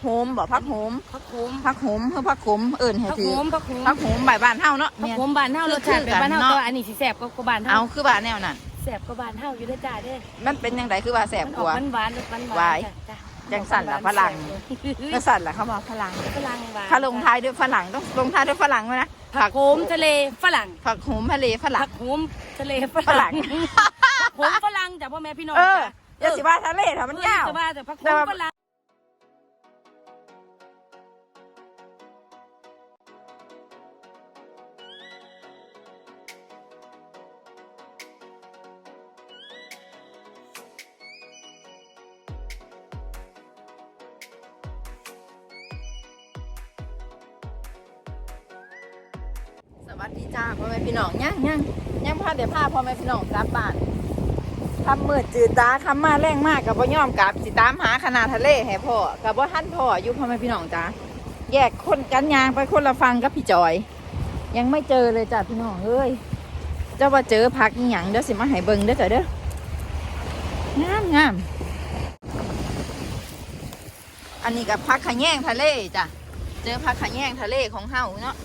โหมบ่พักโหมผักโขมพักโหมเพื่อพักโขมเอิ่นให้ผักถืโขอมผักโขมพักโหมบ่ายบ้านเฮาเนาะผักแม่นโขมบ้านเฮารสชาติเป็นบ้านเฮาคือกันเนาะแต่ว่าอันนี้สิแซ่บกว่าบ้านเฮาเอาคือบ้านแนวนั้นแซ่บกว่าบ้านเฮาอยู่เด้อจ้าเด้อมันเป็นยังไงคือว่าแสบมันกออกว่า หวานๆรสหวานๆหวายจ้ะจังสั่นล่ะฝรั่งแล้วสั่นล่ะเขาบอกฝรั่งฝรั่งหวานถ้าลงท้ายด้วยฝรั่งต้องลงท้ายด้วยฝรั่งไหมนะผักโขมทะเลฝรั่งผักโหมทะเลฝรั่ผัง กโขมทะเลฝฝรั่รั่ง งผักโขมฝรั่งจ้ะพ่อแม่พี่น้องเออจ้ะอย่าสิว่าทะเลเถอะมันยาวเออจะว่าแต่ผักโขแต่มว่าฝรั่ง สวัสดีจ้าพ่อแม่พี่น้องยังยังยังพาเดี๋ยวพาพ่อแม่พี่น้องกลับบ้านคำมืดจืดตาคำมาแรงมากกับพ่ย่อมกลับสิตามหาขนาดทะเลให้พ่อกับว่าท่านพ่ออยู่พ่อแม่พี่น้องจ้าแยกคนกันยางไปคนละฟังกับพี่จอย ยังไม่เจอเลยจ้าพี่น้องเอ้ยเจ้าว่าเจอพักอีหยังเดี๋ยวสิมาให้เบิงเด้อจ้ะเด้องามงามอันนี้กับพักขะแยงทะเลจ้ะเจอพักขะแยงทะเลของเฮาเนาะ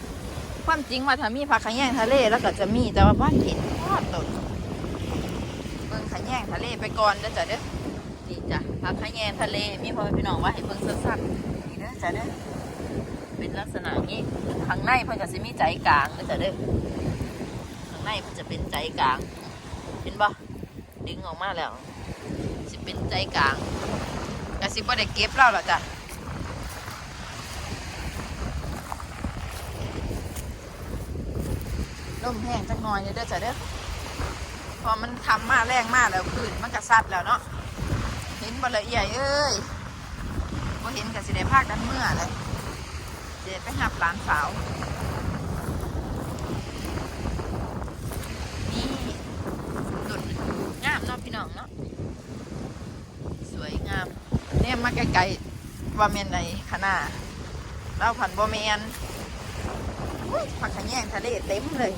ความจริงว่าถ้ามีผักขะแยงทะเลแล้วก็จะมีแต่ว่าบ้านเห็นทอดตดเบิ่งขะแยงทะเลไปก่อนเด้อจ้ะเด้อนี่จ้ะผักขะแยงทะเลมีพ่อพี่น้องว่าให้เบิ่งสั้นๆนี่เด้อจ้ะเด้อเป็นลักษณะนี้ข้างในเพิ่นก็สิมีใจกลางเด้อจ้ะเด้อข้างในเพิ่นจะเป็นใจกลาง เห็นบ่ดึงออกมาแล้วสิเป็นใจกลางก็สิบ่ได้เก็บแล้วล่ะจ้ะ ลมแห้งจักหน่อยเด้อจ้ะเด้อพอมันทำมาแรงมากแล้วขึ้นมันกระซัดแล้วเนาะเห็นบละเอียดเอ้ยบ่เห็นกับสิได้พากันเมื่อเลยเดี๋ยวไปหับหลานสาวนี่ตุ่นงามเนาะพี่น้องเนาะสวยงามเนี่ยมาไกลๆว่าเมนในขนาดเราผันบ่เมนผักขะแยงทะเลเต็มเลย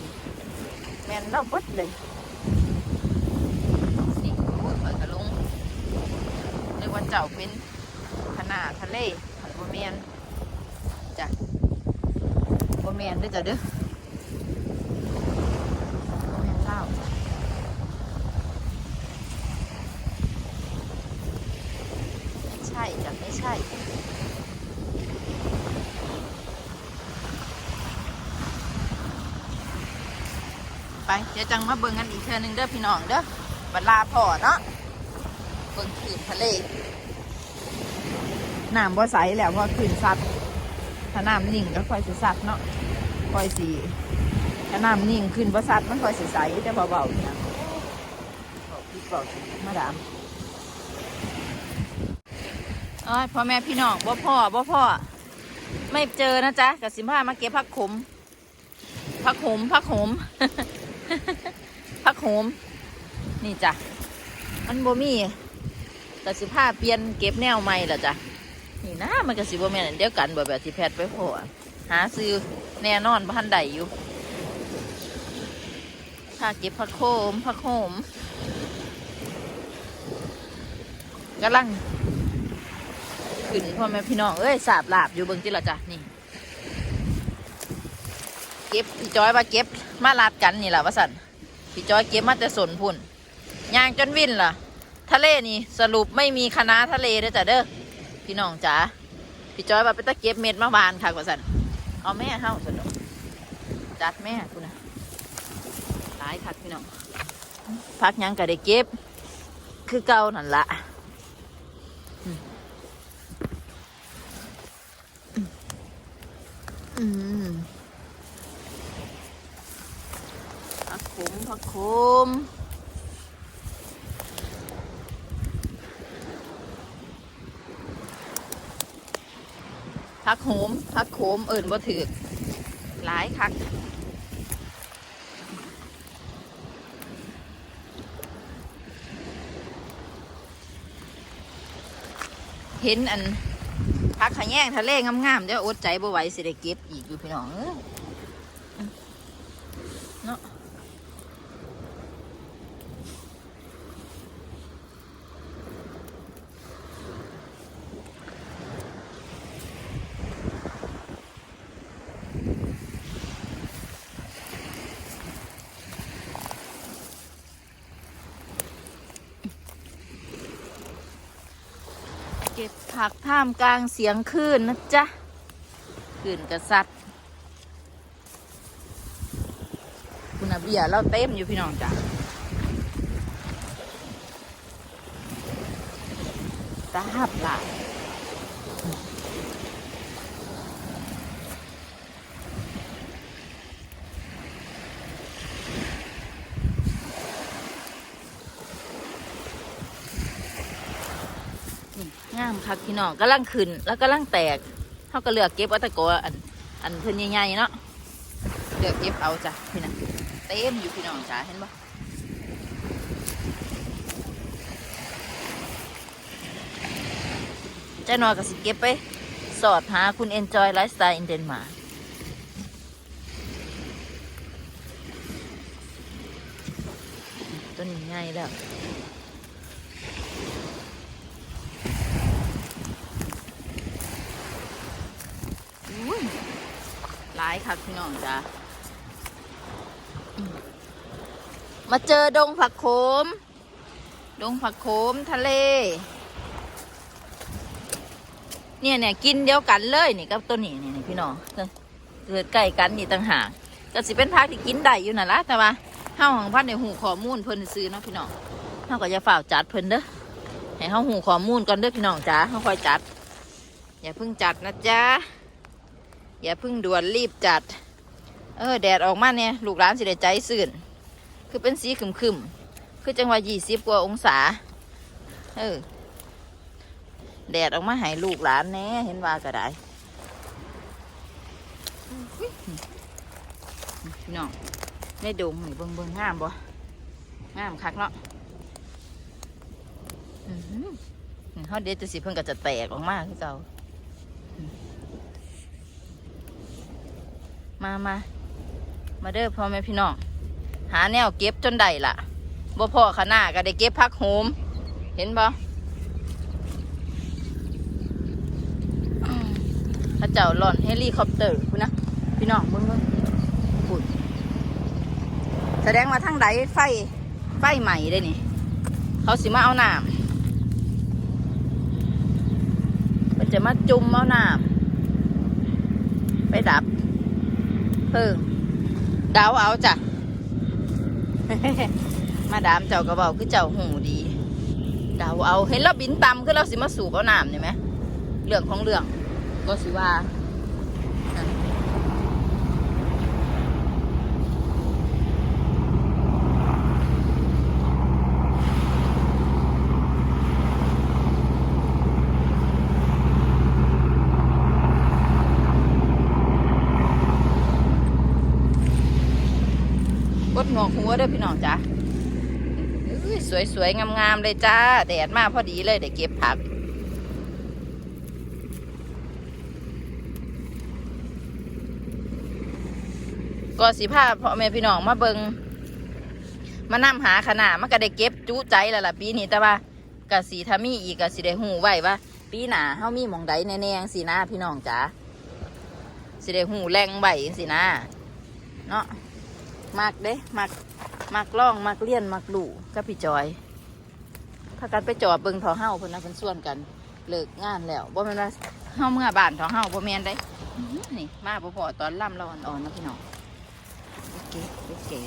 แมนเราบดเลยนี่โอ้ยเปิดกระลุงเรียกว่าเจ้าเป็นขนาดทะเลผับะเมียนจ้ะบะเมียนเด้วยจ้ะเด้อบะเมียนเล่าไม่ใช่จ้ะไม่ใช่ ไปเดี๋ยวจังมาเบิ่งกันอีกเทื่อนึงเด้อพี่น้องเด้อบัดลาพ่อเนาะเบิ่งขืนทะเลน้ำบ่ใสแล้วเพราะขืนสัตว์ถ้าน้ำนิ่งก็ค่อยสิสัตว์เนาะค่อยสิถ้าน้ำนิ่งขึ้นบ่สัตว์มันค่อยสิใสแต่เบาๆเนี่ยบอกพี่บอกมาดามอ้ยพ่อแม่พี่น้องบ่พ่อบ่พ่อไม่เจอนะจ๊ะกับสิมามาเก็บผักขมผักขมผักขม ผักโหม นี่จ้ะ มันบ่มีกสิผ้าเปลี่ยนเก็บแนวใหม่ละจ้ะ นี่นะมันกสิบ่แม่นอันเดียวกันบ่แบบที่แพทย์ไปพอหาซื้อแน่นอนพันใดอยู่ถ้าเก็บผักโขมผักโขมกำลังขึ้นพ่อแม่พี่น้อง เอ้ยสาบลาบอยู่เบิ่งจิละจ้ะ นี่ เก็บพี่จอยมาเก็บมาลาดกันนี่แหละวะสันพี่จอยเก็บมาแต่สนพุ่นยางจนวินล่ะ ทะเลนี่สรุปไม่มีคณะทะเลเด้อจ้ะเด้อพี่น้องจ๋าพี่จอยว่าไปตะเก็บเม็ดมาบานค่ะวะสันเอาแม่เฮ้าสนุกจัดแม่คุณนะหลายคักพี่น้องพักยังก็ได้เก็บ คือเก่านั่นละอืมอืม ผักข มผักโหมผักโขมเอิ่นบ่ถือหลายคักเห็นอันผักขะแยงทะเลงามๆเดี๋ยวอดใจบ่ไหวสิได้เก็บอีกอยู่พี่น้อง ผักท่ามกลางเสียงคลื่นนะจ๊ะคลื่นกระสัดคุณอาเบียเราเต็มอยู่พี่น้องจ้ะตาหับหลาย งามคักพี่น้องกำลังขึ้น แล้วกำลังแตกเขาก็เลือกเก็บเอาแตะโกอันอันเพิ่นใหญ่ๆเนาะเลือกเก็บเอาจ้ะพี่นะเต็มอยู่พี่น้องจ้าเห็นปะจ้าหนอยก็สิเก็บไป สอดหาคุณ enjoy lifestyle in Denmark ต้นใหญ่แล้ว อุ้ยหลาย ค่ะพี่น้องจ้ามาเจอดงผักโขม ดงผักโขมทะเล เนี่ยเนี่ยกินเดียวกันเลยนี่กับตัวนี้นี่พี่น้องเกิดใกล้กันนี่ต่างหากก็สิเป็นพักที่กินได้อยู่น่ะละแต่ว่าเฮาของพันในหูข้อมูลเพิ่นซื้อเนาะพี่น้องเฮาก็จะฝ่าจัดเพิ่นเด้อให้เฮาหูข้อมูลก่อนเด้อพี่น้องจ้าเฮาค่อยจัด อย่าเพิ่งจัดนะจ๊ะ อย่าเพิ่งด่วนรีบจัด เออ แดดออกมาเนี่ยลูกหลานสิได้ใจสื่น คือเป็นสีขึ้มๆ คือจังหวะยี่สิบกว่าองศา เออ แดดออกมาให้ลูกหลานแน่เห็นว่าก็ได้น้องในดงนี่เบิ่งเบิ่งงามบ่งามคักเนาะอื้อหือเขาเด็ดจะสิเพิ่นก็จะแตกออกมาคือเก่าอืม มามามาเด้อพ่อแม่พี่น้อง หาแนวเก็บจนได้ล่ะบ่พอขนาดก็ได้เก็บพักโหมเห็นบ่พระเจ้าหล่อนเฮลิคอปเตอร์คุณนะพี่น้องมึงมึงคุณแสดงว่าทั้งใดไฟไฟใหม่ได้นี่ เขาสิมาเอาน้ำมันจะมาจุ่มเอาน้ำไปดับ เพิ่งดาวเอาจ้ะ มาดามเจ้ากระเบาคือเจ้าหูดีดาวเอาเห็นเราบินต่ำคือเราสิมาสูบเอาน้ำนี่ไหมเรื่องของเรื่องก็สิว่า งอกหัวเด้อพี่น้องจ้ะอุ้ยสวยๆงามๆเลยจ้า แดดมากพอดีเลยเดี๋ยวเก็บผัก ก็สิพาพ่อแม่พี่น้องมาเบิงมานํหาขนาดมันก็ได้เก็บจุใจแล้วล่ะปีนี้แต่ว่ากะสีถ้ามีอีกกะสิได้หูไว้ว่า ปีหนาเฮามีหมองใดแน่ๆจังสินะพี่น้องจ๋าสิได้หูแรงไว้สินะเนาะ มักเด้มักมักล่องมักเลี้ยนมักหลู่กับพี่จอยถ้ากันไปจอบเบิงเถอเฮาเพิ่นนะเพิ่นส่วนกันเลิกงานแล้วบ่แม่นว่าเฮาเมื่อบ้านเถอเฮาบ่แม่นได้นี่มาบ่พอตอนล่ำเราอ่อนๆนะพี่น้องโอเก๋เก๋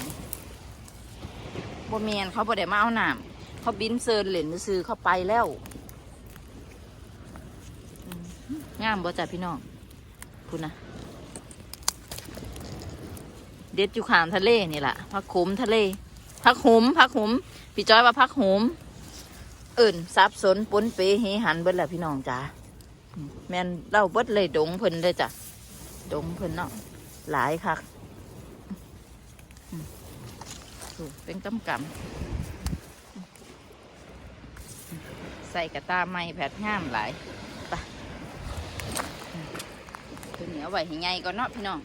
บ่เมียนเขาบ่ได้มาเอาน้ำเขาบินเซินเหรนซื้อเข้าไปแล้วงามบ่จ้ะพี่น้องคุณนะ เด็ดอยู่ขามทะเลนี่แหละพักขมทะเลพักหมพักหมพี่จ้อยว่าพักหมเอิ่นซับสนปนเปเฮหันเบิดแหละพี่น้องจ้าแมนเล่าเบิดเลยดงเพิ่นเลยจ้ะดงเพิ่นเนาะหลายคักถูกเป็นกำกำใส่กระตาไม้แผดงามหลายไปตัวเหนียวไว้ให้ไงก่อนเนาะพี่น้อง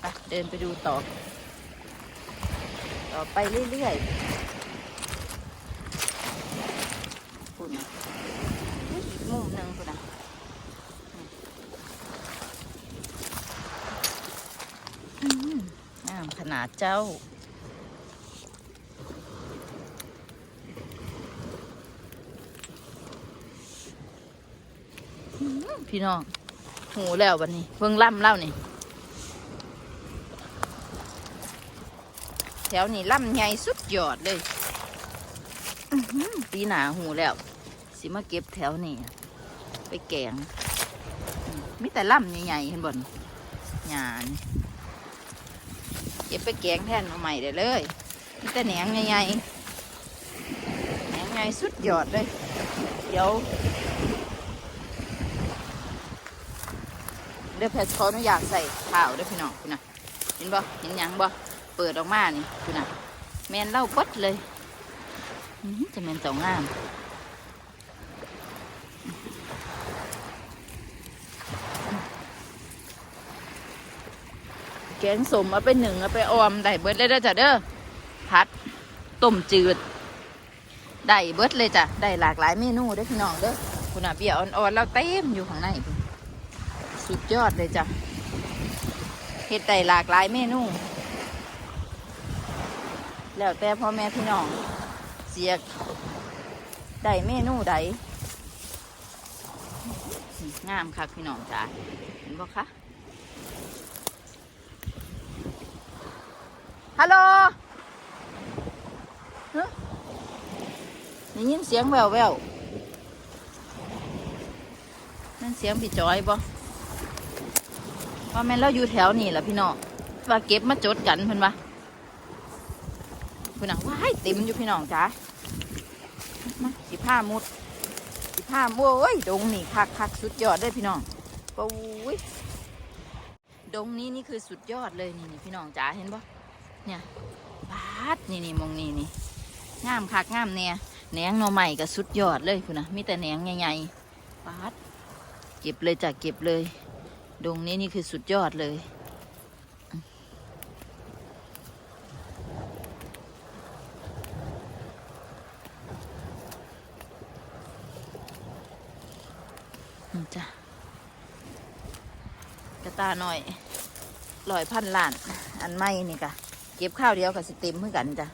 ไปเดินไปดูต่อ ต่อไปเรื่อยๆคุณอีกมุมหนึ่งคุณนะอืมงามขนาดเจ้าพี่น้องหูแล้ววันนี้เพิ่งล่ำเล่านี่ แถวนี้ล่ำใหญ่สุดยอดเลยปีหนาหูแล้ว สิมาเก็บแถวนี้ไปแกงมีแต่ล่ำใหญ่ๆเห็นบ่นหยานเก็บไปแกงแทนเอาใหม่ได้เลยมีแต่แหนงใหญ่ๆแหนงใหญ่สุดยอดเลย เดี๋ยวเดี๋ยวแพทย์ขออนุญาตใส่ข้าวด้วยพี่น้องคุณนะเห็นบ่เห็นยังบ่ เปิดออกมานี่คุณนะแมนเล่าเบดเลยอื้อหือจะแมนเจ้างามแกงสมเอาไปหนึ่งเอาไปออมได้เบิดเลยเด้อจ้ะเด้อพัดต้มจืดได้เบิดเลยจ้ะได้หลากหลายเมนูเด้อพี่น้องเด้อคุณอาเบียอ่อนๆแล้วเต็มอยู่ข้างในพุ่นสุดยอดเลยจ้ะเฮ็ดได้หลากหลายเมนู แล้วแต่พ่อแม่พี่น้อง เสียกได้เมนูใดงามคักพี่น้องจ้ะเห็นบ่คะฮัลโหลฮะได้ยินเสียงแววแววนั่นเสียงพี่จอยบ่ว่าแม่เราอยู่แถวนี่แหละพี่น้องว่าเก็บมาจดกันเพิ่นวะ พิ่นน่ะว้ายเต็มอยู่พี่น้องจ้ามาสิผ้ามุดสิผ้าโอ้ยดงนี่คักคักสุดยอดเลยพี่น้องปุ้ยดงนี้นี่คือสุดยอดเลยนี่นี่พี่น้องจ้าเห็นบ่เนี่ยบาดนี่นี่มองนี่นี่งามคักงามเนี่ยแหนงหน่อใหม่ก็สุดยอดเลยคุณนะมีแต่แหนงใหญ่ๆบาดเก็บเลยจ้ะเก็บเลย ดงนี้นี่คือสุดยอดเลยนี่จ้ะกระตาหน่อยลอยพันล้าน อันไม่นี่กะเก็บข้าวเดียวกับสเต็มเพื่อกันจ้ะ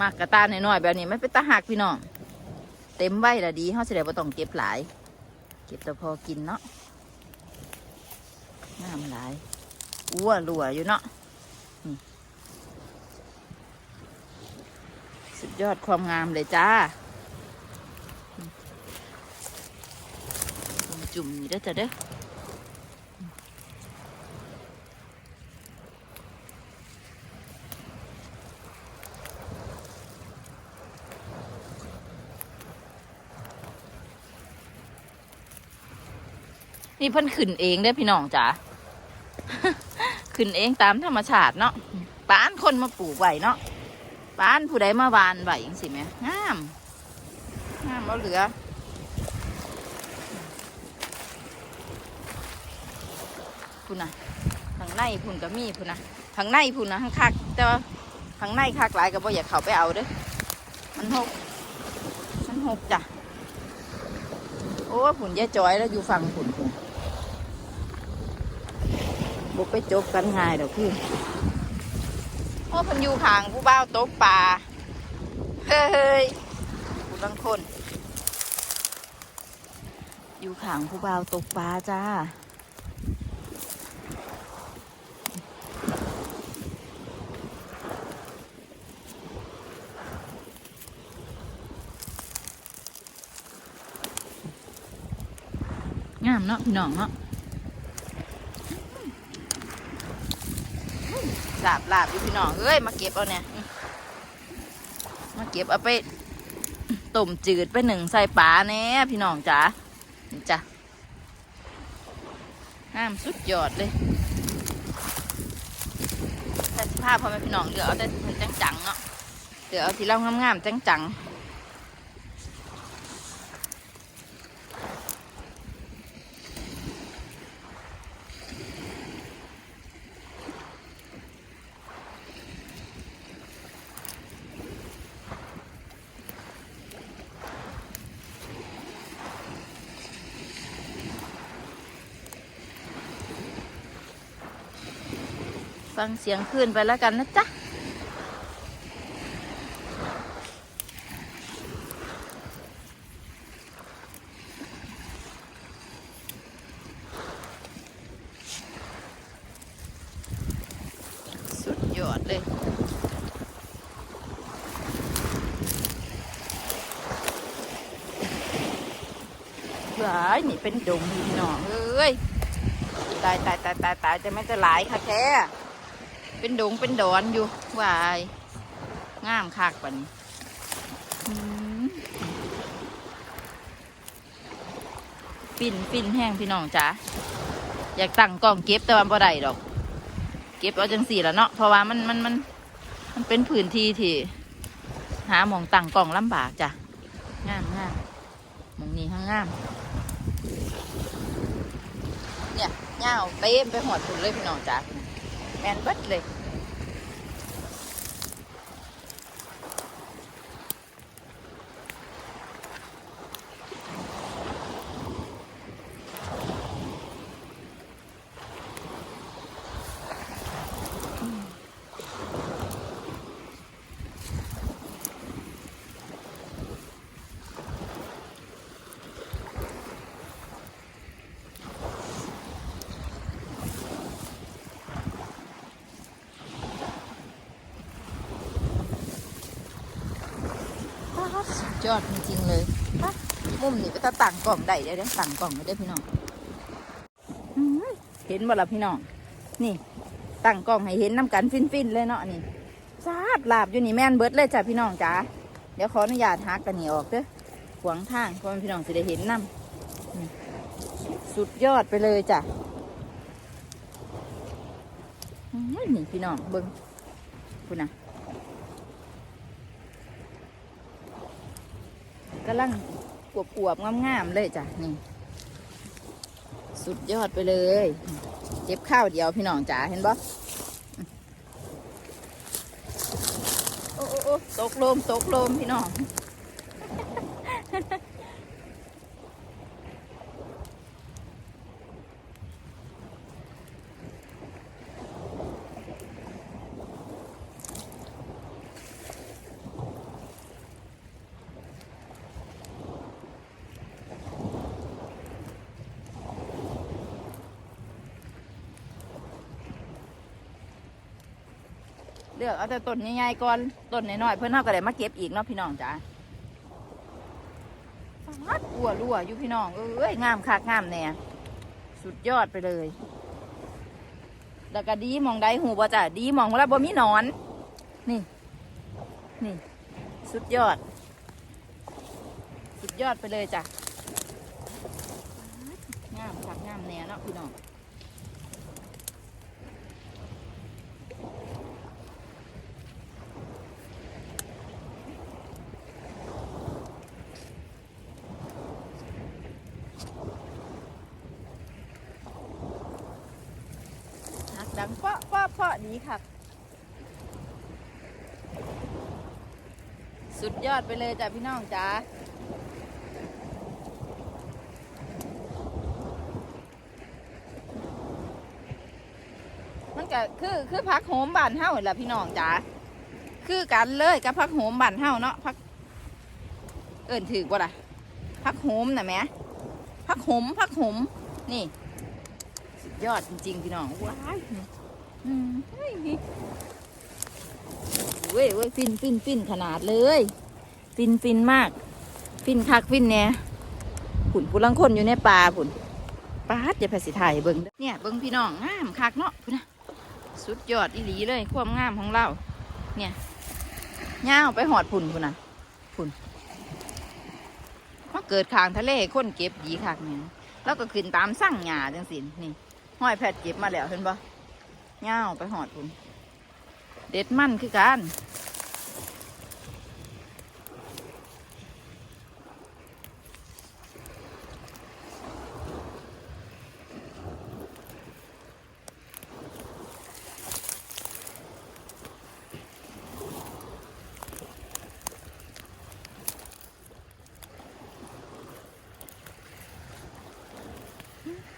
มากกระตาหน่อยๆแบบนี้ไม่เป็นตาหักพี่น้องเต็มไว้ละดีเขาแสดงว่าต้องเก็บหลาย เก็บแต่พอกินเนาะน้ำหลายอ้วรัวอยู่เนาะสุดยอดความงามเลยจ้า จุ่มนี่เด้จ้ะเด้อนี่เพิ่นขึ้นเองได้พี่น้องจ๋าขึ้นเองตามธรรมชาติเนาะป้านคนมาปลูกไว้เนาะป้านผู้ใดมาวานไว้ยังสิแหม่งาม งามเอาเหลือ พุ่นนะทางในพุ่นก็มีพุ่นนะทางในพุ่นนะข้างคักแต่ว่าทางในคักหลายก็บ่อยากเข้าไปเอาเด้อมันหกมันหกจ้ะโอ้ผุนยาจอยแล้วอยู่ฝั่งผุนผุนบุกไปจบกันง่ายดอกพี่โอ้เพันอยู่ข้างผู้บ่าวตกปลาเฮ้ยผู้ลังคน อยู่ข้างผู้บ่าวตกปลาจ้า เนาะพี่น้องเนาะลาบลาบอยู่พี่น้องเอ้ยมาเก็บเอาเนี่ยมาเก็บเอาไปต้มจืดไปหนึ่งใส่ปลาแน่พี่น้องจ๋าจ้ะงามสุดยอดเลยแต่สภาพพอแม่พี่น้องเดี๋ยวเอาแต่จังๆเนาะเดี๋ยวเอาที่เรางามๆจังๆ งเสียงคลื่นไปแล้วกันนะจ๊ะสุดยอดเลยหลายนี่เป็นดงพี่น้องเอ้ย ตายตายตายตายตายจะไม่จะหลายค่ะแค่ เป็นดงเป็นดอนอยู่วายงามคักปะนี้ปิ่นปิ่นแห้งพี่น้องจ๋าอยากตั้งกล้องเก็บแต่ว่าบ่ได้ดอก เก็บเอาจังสี่แล้วเนาะเพราะว่ามันมันมันมันเป็นพื้นที่ที่ หาหมองตั้งกล้องลำบากจ้ะงามงามหมองนี้ห้างงามเนี่ยเงาเต็มไปหอดถุนเลยพี่น้องจ้า แม ยอดจริงๆเลยฮะมุมนี้ก็จะตั้งกล่องได้เดี๋ยวตั้งกล่องไม่ได้พี่น้องอื้อหือเห็นบ่ล่ะพี่น้องนี่ตั้งกล่องให้เห็นน้ำกันฟินๆเลยเนาะนี่ซาบลาบอยู่นี่แม่นเบิดเลยจ้ะพี่น้องจ๋าเดี๋ยวขออนุญาตหักกันนี่ออกเด้อขวางทางเพราะพี่น้องจะได้เห็นน้ำสุดยอดไปเลยจ้ะนี่พี่น้องเบิ้งคุณนะ กำลังอวบๆงามๆเลยจ้ะนี่ สุดยอดไปเลยเก็บข้าวเดียวพี่น้องจ๋าเห็นบ่โอ้โอ้โอ้ตกลมตกลมพี่น้อง เลือกเอาแต่ต้นใหญ่ๆก่อนต้นน้อยๆเพื่อนเขาก็ได้มาเก็บอีกเนาะพี่น้องจ้าฟัดอัวรั่วอยู่พี่น้องเอ้ยงามคักงามแน่สุดยอดไปเลยแล้วก็ดีมองได้หูบ่จ้ะดีมองว่าบ่มีนอน นี่ นี่ สุดยอด สุดยอดไปเลยจ้ะงามคักงามแน่เนาะพี่น้อง หักดังเปาะเปาะเปาะดีค่ะ สุดยอดไปเลยจ้ะพี่น้องจ้ามันก็คือคือพักโหมบ้านเฮาแหละพี่น้องจ้าคือกันเลยกับพักโหมบ้านเฮาเนาะพัก เอิ่นถือบ่ล่ะพักโหมน่ะแม่พักโหมพักโหมนี่ สุดยอดจริงๆพี่น้องว้ายอืมเฮ้ ว้ยเว้ยฟินฟินฟินขนาดเลย ฟินฟินมาก ฟินคักฟินเนี่ยผุนผู้ลังคนอยู่ในป่าผุนปาดจะไปสิถ่ายเบิ้งเนี่ยเบิ้งพี่น้องงามคักเนาะพุ่นนะสุดยอดอีหลีเลยความงามของเรา เนี่ยย่าวไปหอดผุนพุ่นนะผุนมาเกิดคางทะเลคนเก็บดีคักเนี่ยแล้วก็ขึ้นตามสั่งหญ้าจังสินนี่ห้อยแพทย์เก็บมาแล้วเห็นปะเงาวไปหอดคุณ เด็ดมันคือกัน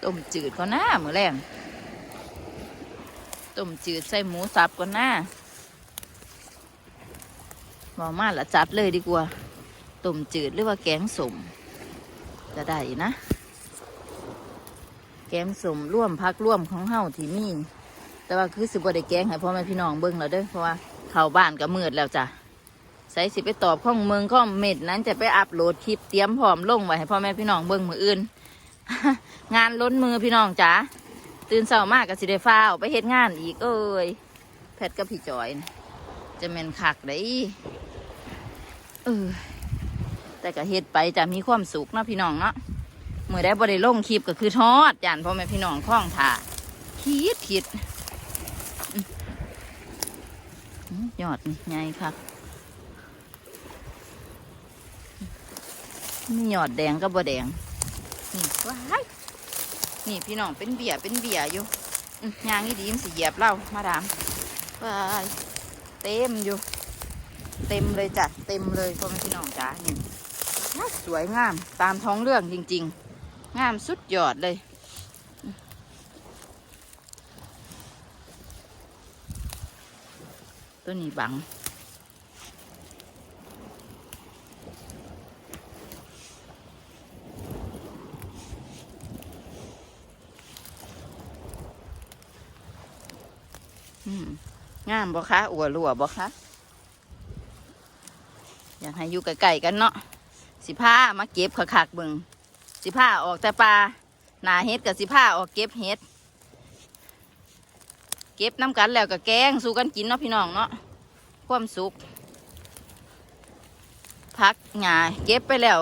ต้มจืดก็น่ามือแรงต้มจืดใส่หมูสับก็น่า บอมาละจัดเลยดีกว่าต้มจืดหรือว่าแกงสมจะได้นะ แกงสมร่วมพักร่วมของเฮาที่มีแต่ว่าคือสิบ่ได้แกงให้พ่อแม่พี่น้องเบิ่งแล้วเด้อเพราะว่าเข้าบ้านก็มืดแล้วจ้ะใส่สิไปตอบข้องเมืองข้องเม็ดนั้นจะไปอัปโหลดคลิปเตรียมพร้อมลงไว้ให้พ่อแม่พี่น้องเบิ่งมืออื่น งานล้นมือพี่น้องจ๋าตื่นเช้ามากก็สิได้ฟ้าวไปเฮ็ดงานอีกเอ้ยแพทกับพี่จอยนะจะแม่นคักได้ ออ แต่ก็เฮ็ดไปจะมีความสุขเนาะพี่น้องเนาะเมื่อได้บ่ได้ลงคลิปก็คือทอดจานพ่อแม่พี่น้องข้องถ่าคิดคิดยอดไงครับมียอดแดงกับบแดง นี่ว้ายนี่พี่น้องเป็นเบียเป็นเบียอยู่ยางนี่ดีมันสิเหยียบเรามาดามว้ายเต็มอยู่ เต็มเลยจ้ะเต็มเลยพ่อแม่พี่น้องจ้านี่สวยงามตามท้องเรื่องจริง ๆ งามสุดยอดเลย ตัวนี้บังงามบ่คะอัวรัวบ่คะ อยากให้อยู่ใกล้ๆกันเนาะสิผ้ามาเก็บคักๆเบึงสิผ้าออกแต่ปลาหนาเฮ็ดกับสิผ้าออกเก็บเฮ็ด เก็บน้ำกันแล้วก็แกงสู้กันกินเนาะพี่น้องเนาะความสุขพักหงาเก็บไปแล้ว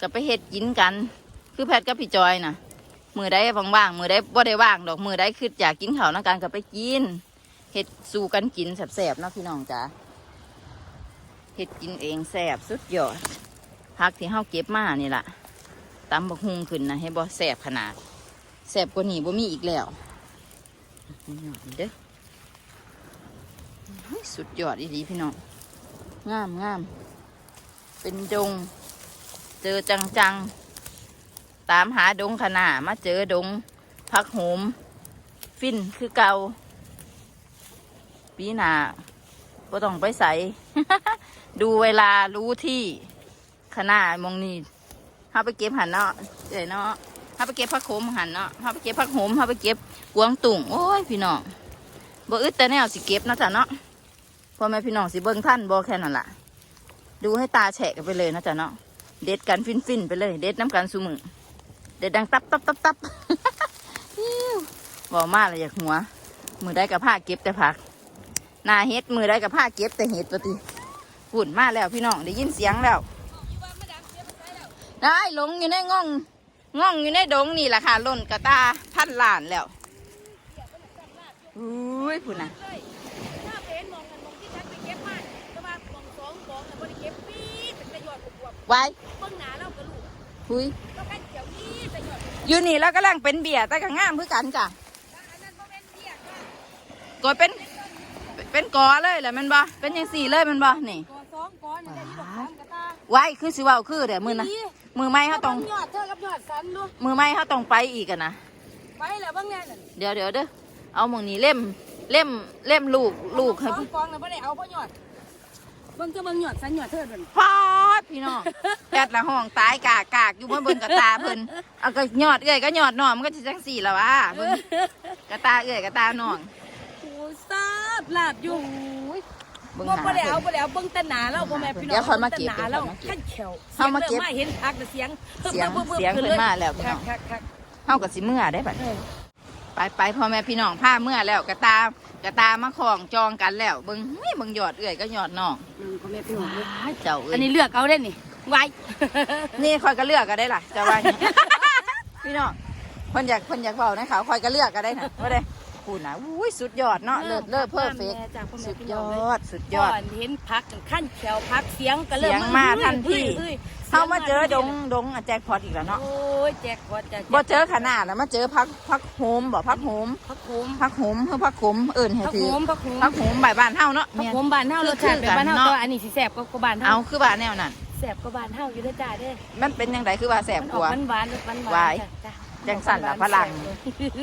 ก็ไปเฮ็ดกินกัน คือแพทย์กับพี่จอยน่ะ มือได้ว่างๆมือได้บ่ได้ว่างดอกมือได้คืออยากกินข้าวน้ำกันก็ไปกินเห็ดสู่กันกินแสบๆเนาะพี่น้องจ๋า เห็ดกินเองแสบสุดยอดพักที่เฮาเก็บมานี่ล่ะตำบักฮุงขึ้นนะให้บ่แสบขนาดแสบกว่านี้บ่มีอีกแล้วหน่อยเด้อสุดยอดอีดีพี่น้องงามงามเป็นดง เจอจังๆตามหาดงขนามาเจอดง พักโหม ฟินคือเกาปีหนาก็ต้องไปใส่ ดูเวลารู้ที่ขนาดมองนี่เฮาไปเก็บหันเนาะเดี๋ยวเนาะเฮาไปเก็บผักโขมหันเนาะเฮาไปเก็บผักโขมเฮาไปเก็บกวงตุ่งโอ้ยพี่น้องบ่อึดแต่แนวสิเก็บนาะจ้ะเนาะพ่อแม่พี่น้องสิเบิ่งท่านบ่แค่นั้นล่ะ ดูให้ตาแฉะกันไปเลยนะจ้ะเนาะเด็ดกันฟินฟินไปเลย เด็ดน้ำกันสูมือเด็ดดังตับตับตับตับบอกมาเลยอยากหัว มือได้กับผ้าเก็บแต่ผักหนาเฮ็ดมือได้กับผ้าเก็บแต่เห็ดปฏิ ฝุ่นมาแล้วพี่น้องได้ยินเสียงแล้วได้หลงอยู่ในง่องง่องอยู่ในดงนี่แหละค่ะล่นกระตาพันล้านแล้วอุ้ยพุ่นน่ะไว้ยชน์บวกไว้ๆเบิ่งหน้าเราก็รู้คุยเราแค่เกี่ยวนี่ประโยชน์อยู่นี่แล้วกำลังเป็นเบียร์แต่ก็ง่ามคือกันจ้ะกดเป็นเป็นกอเลยแหละมันบ่เป็นยังสี่เลยมันบ่นี่ อสองก่อนนี่ได้ยี่ดอกสามกระตาไว้คือสิเว่าคือเดี๋ยวมือนะมือไม้เขาต้องยอดเธอกับยอดสันดูมือไม้เขาต้องไปอีกอะนะไปแล้วเบิ่งแน่นั่นเดี๋ยวเดี๋ยวเด้อเอาหมองนี้เล่มเล่มเล่มลูกลูกให้สองกองแล้วบ่ได้เอาบ่ยอดเบิ่งจะเบิ่งยอดสันยอดเธอเดินพอดพี่น้องแปดละห้องตายกากกากอยู่บนบนกระตาเพิ่นเอาก็ยอดเอ้ยก็ยอดน้องมันก็จะจังสี่แล้ววะเบิ่งกระตาเอ้ยกระตาน้องโอ้ยทราบลาบอยู่เบิ่งบ่หาบ่ได้เอาเพิ่นบ่ได้เอาเบิ่งแต่หนาเราบ่แม่พี่น้องเดี๋ยวค่อยมาเก็บบิ่งแต่หนาเราเดี๋ยวค่อยมาเก็บขั้นแขวเอามาเก็บสียงริ่เห็นพักแต่เสียงเสียงพิ่มพิ่มเสียงขึ้นมาแล้วพี่น้อง คักคักเฮากับสิเมื่อได้บัดเออ ไปไปพ่อแม่พี่น้องพาเมื่อแล้วกระตากระตามาของจองกันแล้วเบิ่งเฮ้ยเบิ่งยอดเอ้ยก็ยอดน้องอืมพ่อแม่พี่น้องเด้อว้ายเจ้าเอ้อัยนนี้เลือกเอาได้นี่ไว้ นี่คอยก็เลือกก็ได้ล่ะจะว่าหยัง พี่น้องเพิ่นอยากเพิ่นอยากเบานะเขาคอยก็เลือกก็ได้นะว่าได้ พูดนะอุ้ยสุดยอดเนาะเลิศเลิศเพอร์เฟกแม่จากพ่อแม่สุดพี่ยน้องอเลยดสุดยอดก่อนเห็นพักขั้นแขวพักเสียงก็เริ่มเสียงมาทันทีอ้ยอ้ยเข้ามาเจอดงดงอะแจ็คพอตอีกแล้วเนาะโอ้ยแจกพอดจะบ่เจอขนาดแล้วมาเจอพักพักโฮมบ่พักโฮมพักโขมพักโฮมเพื่อพักโฮมเอิ่นให้พักถืโขอมพักโขมพักโฮมบ่ายบ้านเฮาเนาะพักโขมบ้านเฮารสชาติแบบบ้านเฮาเนาะตัวอันนี้สิแซ่บก็บ้านเอาเฮาคือบ้านแนวนั้นแซ่บก็บ้านเฮาอยู่เด้อจ้าเด้อมันเป็นยังไงคือว่าแสบมันกออกว่าหวานๆหวานๆหวายจ้ะ จังสั่นล่ะฝรั่ง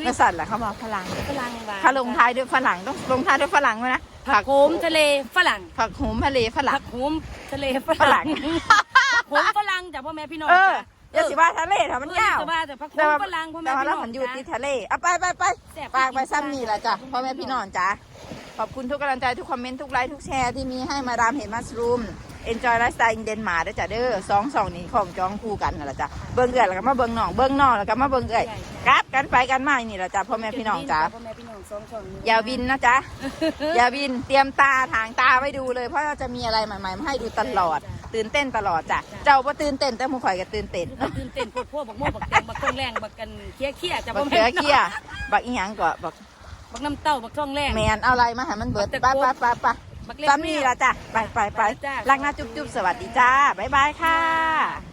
กษัตริย์ล่ะเขาบอกฝรั่งฝรั่งหวานถ้าลงท้ายด้วยฝรั่งต้องลงท้ายด้วยฝรั่งไว้นะผักโขมทะเลฝรั่งผักโหมทะเลฝรั่ผังกโขมทะเลฝฝรั่รั่งงผักโขมฝรั่งจ้ะพ่อแม่พี่น้องเออจ้ะเออย่าสิว่าทะเลถ้ามันยาวแต่ว่าแต่พักแต่คุ้ว่าฝรั่งพ่อแม่แต่ว่าพี่เราน้องหันอยู่จ้ะติดทะเลเอาไปไปไปแซ่บปากไปจริงๆซ้ำนี่แหละจ้ะพ่อแม่พี่น้องจ้ะ ขอบคุณทุกกำลังใจทุกคอมเมนต์ทุกไลค์ทุกแชร์ที่มีให้มาดามเห็นมัสรูม Enjoy Lifestyle in Denmark ด้วยจ้ะเด้อสองสองนี่ของจองคู่กันนั่นแหละจ้ะเบิ่งเอื้อยแล้วก็มาเบิ่งน้องเบิ่งน้องแล้วก็มาเบิ่งเอื้อยกลับกันไปกันมานี่แหละจ้ะพ่อแม่พี่น้องจ้ะพ่อแม่พี่น้องสองช่องนี้อย่าวินนะจ๊ะอย่าวินเตรียมตาทางตาไว้ดูเลย เพราะเราจะมีอะไรใหม่ๆมาให้ดูตลอด ตื่นเต้นตลอดจ้ะเจ้าบ่ตื่นเต้นแต่หมูข่อยก็ตื่นเต้นตื่นเต้นปวดพวกบักโม่บักแตงบักท้องแรงบักกันเคี้ยเคี้ยจะบักเขือเกี้ยบักอีหยังก็บัก บักน้ำเต้าบักท้องแรงแมนเอาอะไรมาให้มันเบิดบักตะไปโกไปไปไปบักเล็กซ้ำนี่ละจ้ะไปไปไปไปจ้ะรักนะจุ๊บจุ๊บสวัสดีจ้าบ๊ายบายค่ะ